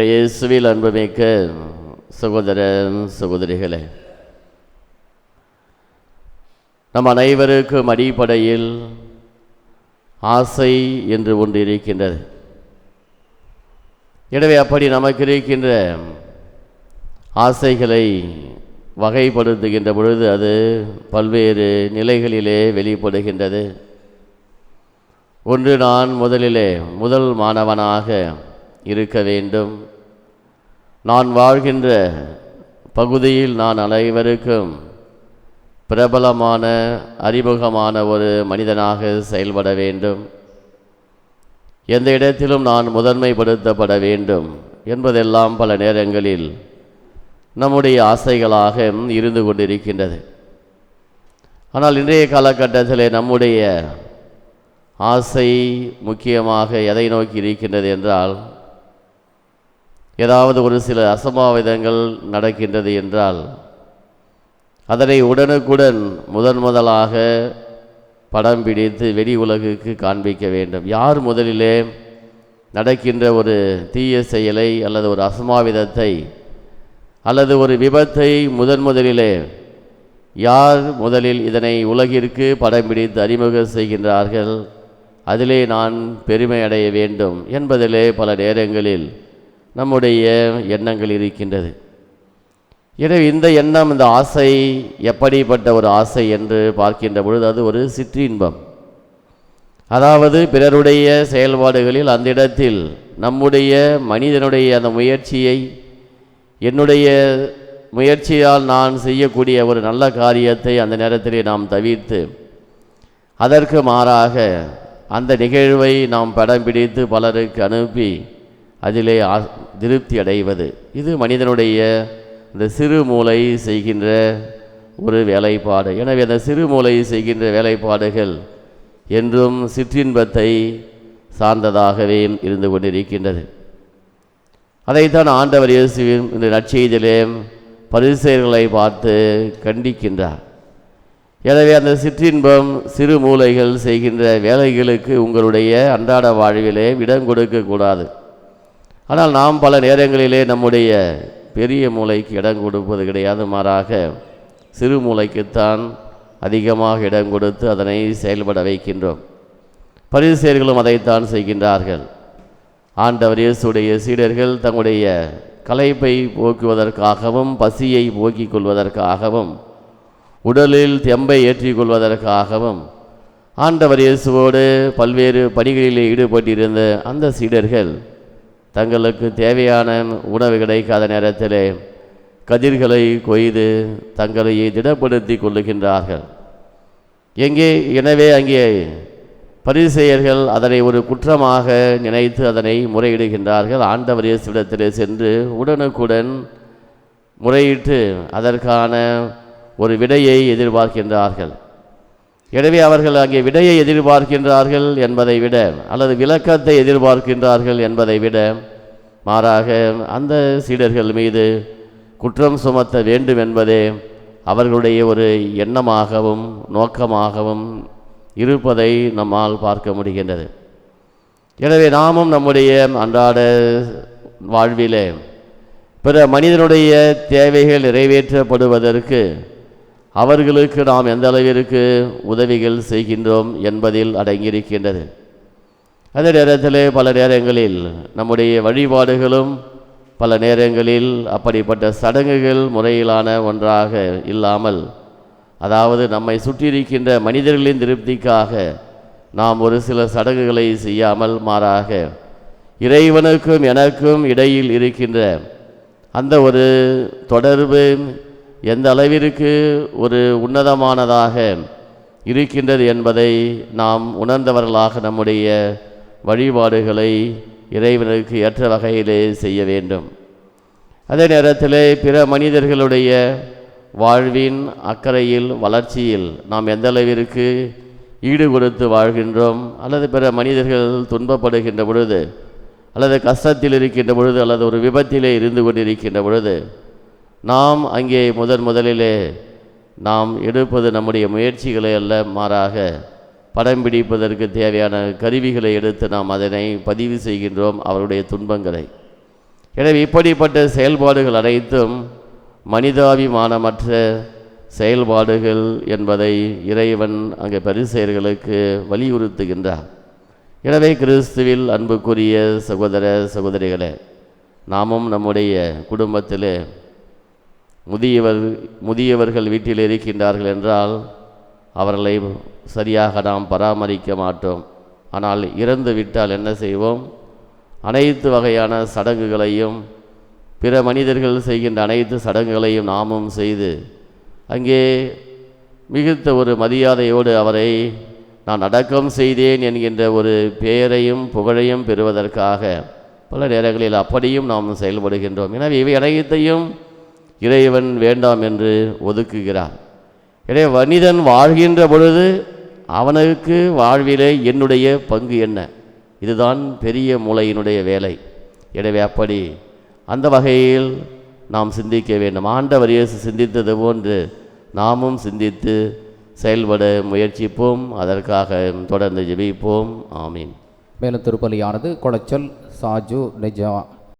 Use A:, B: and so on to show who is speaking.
A: இயேசுவில் அன்புமிக்க சகோதர சகோதரிகளே நம் அனைவருக்கும் அடிப்படையில் ஆசை என்று ஒன்று இருக்கின்றது. எனவே அப்படி நமக்கு இருக்கின்ற ஆசைகளை வகைப்படுத்துகின்ற பொழுது அது பல்வேறு நிலைகளிலே வெளிப்படுகின்றது. ஒன்று நான் முதலிலே முதல் மாணவனாக இருக்க வேண்டும். நான் வாழ்கின்ற பகுதியில் நான் அனைவருக்கும் பிரபலமான அறிமுகமான ஒரு மனிதனாக செயல்பட வேண்டும். எந்த இடத்திலும் நான் முதன்மைப்படுத்தப்பட வேண்டும் என்பதெல்லாம் பல நேரங்களில் நம்முடைய ஆசைகளாக இருந்து கொண்டிருக்கின்றது. ஆனால் இன்றைய காலகட்டத்தில் நம்முடைய ஆசை முக்கியமாக எதை நோக்கி இருக்கின்றது என்றால் ஏதாவது ஒரு சில அசம்பாவிதங்கள் நடக்கின்றது என்றால் அதனை உடனுக்குடன் முதன் முதலாக படம் பிடித்து வெளி உலகுக்கு காண்பிக்க வேண்டும். யார் முதலிலே நடக்கின்ற ஒரு தீய செயலை அல்லது ஒரு அசமாவிதத்தை அல்லது ஒரு விபத்தை முதன் முதலிலே யார் முதலில் இதனை உலகிற்கு படம் பிடித்து அறிமுகம் செய்கின்றார்கள் அதிலே நான் பெருமை அடைய வேண்டும் என்பதிலே பல நேரங்களில் நம்முடைய எண்ணங்கள் இருக்கின்றது. எனவே இந்த எண்ணம் இந்த ஆசை எப்படிப்பட்ட ஒரு ஆசை என்று பார்க்கின்ற பொழுது அது ஒரு சிற்றின்பம். அதாவது பிறருடைய செயல்பாடுகளில் அந்த இடத்தில் நம்முடைய மனிதனுடைய அந்த முயற்சியை என்னுடைய முயற்சியால் நான் செய்யக்கூடிய ஒரு நல்ல காரியத்தை அந்த நேரத்திலே நாம் தவிர்த்து அதற்கு மாறாக அந்த நிகழ்வை நாம் படம் பிடித்து பலருக்கு அனுப்பி அதிலே ஆ- திருப்தி அடைவது. இது மனிதனுடைய இந்த சிறு மூளை செய்கின்ற ஒரு வேலைப்பாடு. எனவே அந்த சிறு மூளை செய்கின்ற வேலைப்பாடுகள் என்றும் சிற்றின்பத்தை சார்ந்ததாகவே இருந்து கொண்டிருக்கின்றது. அதைத்தான் ஆண்டவர் இயேசுவின் இந்த நற்செய்தியிலே பரிசெயர்களை பார்த்து கண்டிக்கின்றார். எனவே அந்த சிற்றின்பம் சிறு மூளைகள் செய்கின்ற வேலைகளுக்கு உங்களுடைய அன்றாட வாழ்விலே இடம் கொடுக்கக்கூடாது ஆனால் நாம் பல நேரங்களிலே நம்முடைய பெரிய மூளைக்கு இடம் கொடுப்பது கிடையாது மாறாக சிறு மூளைக்குத்தான் அதிகமாக இடம் கொடுத்து அதனை செயல்பட வைக்கின்றோம். பரிசெயர்களும் அதைத்தான் செய்கின்றார்கள். ஆண்டவர் இயேசுடைய சீடர்கள் தங்களுடைய களைப்பை போக்குவதற்காகவும் பசியை போக்கிக் கொள்வதற்காகவும் உடலில் தெம்பை ஏற்றிக் கொள்வதற்காகவும் ஆண்டவர் இயேசுவோடு பல்வேறு பணிகளிலே ஈடுபட்டிருந்த அந்த சீடர்கள் தங்களுக்கு தேவையான உணவு கிடைக்காத நேரத்திலே கதிர்களை கொய்து தங்களை திடப்படுத்தி கொள்ளுகின்றார்கள். எங்கே? எனவே அங்கே பரிசெயர்கள் அதனை ஒரு குற்றமாக நினைத்து அதனை முறையிடுகின்றார்கள். ஆண்டவர் இயேசுவிடத்திலே சென்று உடனுக்குடன் முறையிட்டு அதற்கான ஒரு விடையை எதிர்பார்க்கின்றார்கள். எனவே அவர்கள் அங்கே விடையை எதிர்பார்க்கின்றார்கள் என்பதை விட அல்லது விளக்கத்தை எதிர்பார்க்கின்றார்கள் என்பதை விட மாறாக அந்த சீடர்கள் மீது குற்றம் சுமத்த வேண்டும் என்பதே அவர்களுடைய ஒரு எண்ணமாகவும் நோக்கமாகவும் இருப்பதை நம்மால் பார்க்க முடிகின்றது. எனவே நாமும் நம்முடைய அன்றாட வாழ்விலே பிற மனிதனுடைய தேவைகள் நிறைவேற்றப்படுவதற்கு அவர்களுக்கு நாம் எந்த அளவிற்கு உதவிகள் செய்கின்றோம் என்பதில் அடங்கியிருக்கின்றது. அதே நேரத்தில் பல நேரங்களில் நம்முடைய வழிபாடுகளும் பல நேரங்களில் அப்படிப்பட்ட சடங்குகள் முறையிலான ஒன்றாக இல்லாமல் அதாவது நம்மை சுற்றியிருக்கின்ற மனிதர்களின் திருப்திக்காக நாம் ஒரு சில சடங்குகளை செய்யாமல் மாறாக இறைவனுக்கும் எனக்கும் இடையில் இருக்கின்ற அந்த ஒரு தொடர்பு எந்த அளவிற்கு ஒரு உன்னதமானதாக இருக்கின்றது என்பதை நாம் உணர்ந்தவர்களாக நம்முடைய வழிபாடுகளை இறைவனுக்கு ஏற்ற வகையிலே செய்ய வேண்டும். அதே நேரத்தில் பிற மனிதர்களுடைய வாழ்வின் அக்கறையில் வளர்ச்சியில் நாம் எந்த அளவிற்கு ஈடு கொடுத்து வாழ்கின்றோம் அல்லது பிற மனிதர்கள் துன்பப்படுகின்ற பொழுது அல்லது கஷ்டத்தில் இருக்கின்ற பொழுது அல்லது ஒரு விபத்திலே இருந்து கொண்டிருக்கின்ற பொழுது நாம் அங்கே முதன் முதலிலே நாம் எடுப்பது நம்முடைய முயற்சிகளை அல்ல மாறாக படம் பிடிப்பதற்கு தேவையான கருவிகளை எடுத்து நாம் அதனை பதிவு செய்கின்றோம் அவருடைய துன்பங்களை. எனவே இப்படிப்பட்ட செயல்பாடுகள் அனைத்தும் மனிதாபிமானமற்ற செயல்பாடுகள் என்பதை இறைவன் அங்கே பரிசெயர்களுக்கு வலியுறுத்துகின்றார். எனவே கிறிஸ்துவில் அன்புக்குரிய சகோதர சகோதரிகளே நாமும் நம்முடைய குடும்பத்தில் முதியவர் முதியவர்கள் வீட்டில் இருக்கின்றார்கள் என்றால் அவர்களை சரியாக நாம் பராமரிக்க மாட்டோம். ஆனால் இறந்து விட்டால் என்ன செய்வோம்? அனைத்து வகையான சடங்குகளையும் பிற மனிதர்கள் செய்கின்ற அனைத்து சடங்குகளையும் நாமும் செய்து அங்கே மிகுந்த ஒரு மரியாதையோடு அவரை நான் அடக்கம் செய்தேன் என்கின்ற ஒரு பெயரையும் புகழையும் பெறுவதற்காக பல நேரங்களில் அப்படியும் நாம் செயல்படுகின்றோம். எனவே இவை அனைத்தையும் இறைவன் வேண்டாம் என்று ஒதுக்குகிறார். எனவே மனிதன் வாழ்கின்ற பொழுது அவனுக்கு வாழ்விலே என்னுடைய பங்கு என்ன? இதுதான் பெரிய மூளையினுடைய வேலை. எனவே அப்படி அந்த வகையில் நாம் சிந்திக்க வேண்டும். ஆண்டவர் இயேசு சிந்தித்தது போன்று நாமும் சிந்தித்து செயல்பட முயற்சிப்போம். அதற்காக தொடர்ந்து ஜெபிப்போம். ஆமீன்.
B: மேலும் திருப்பலியானது கொளச்சல் சாஜு நிஜா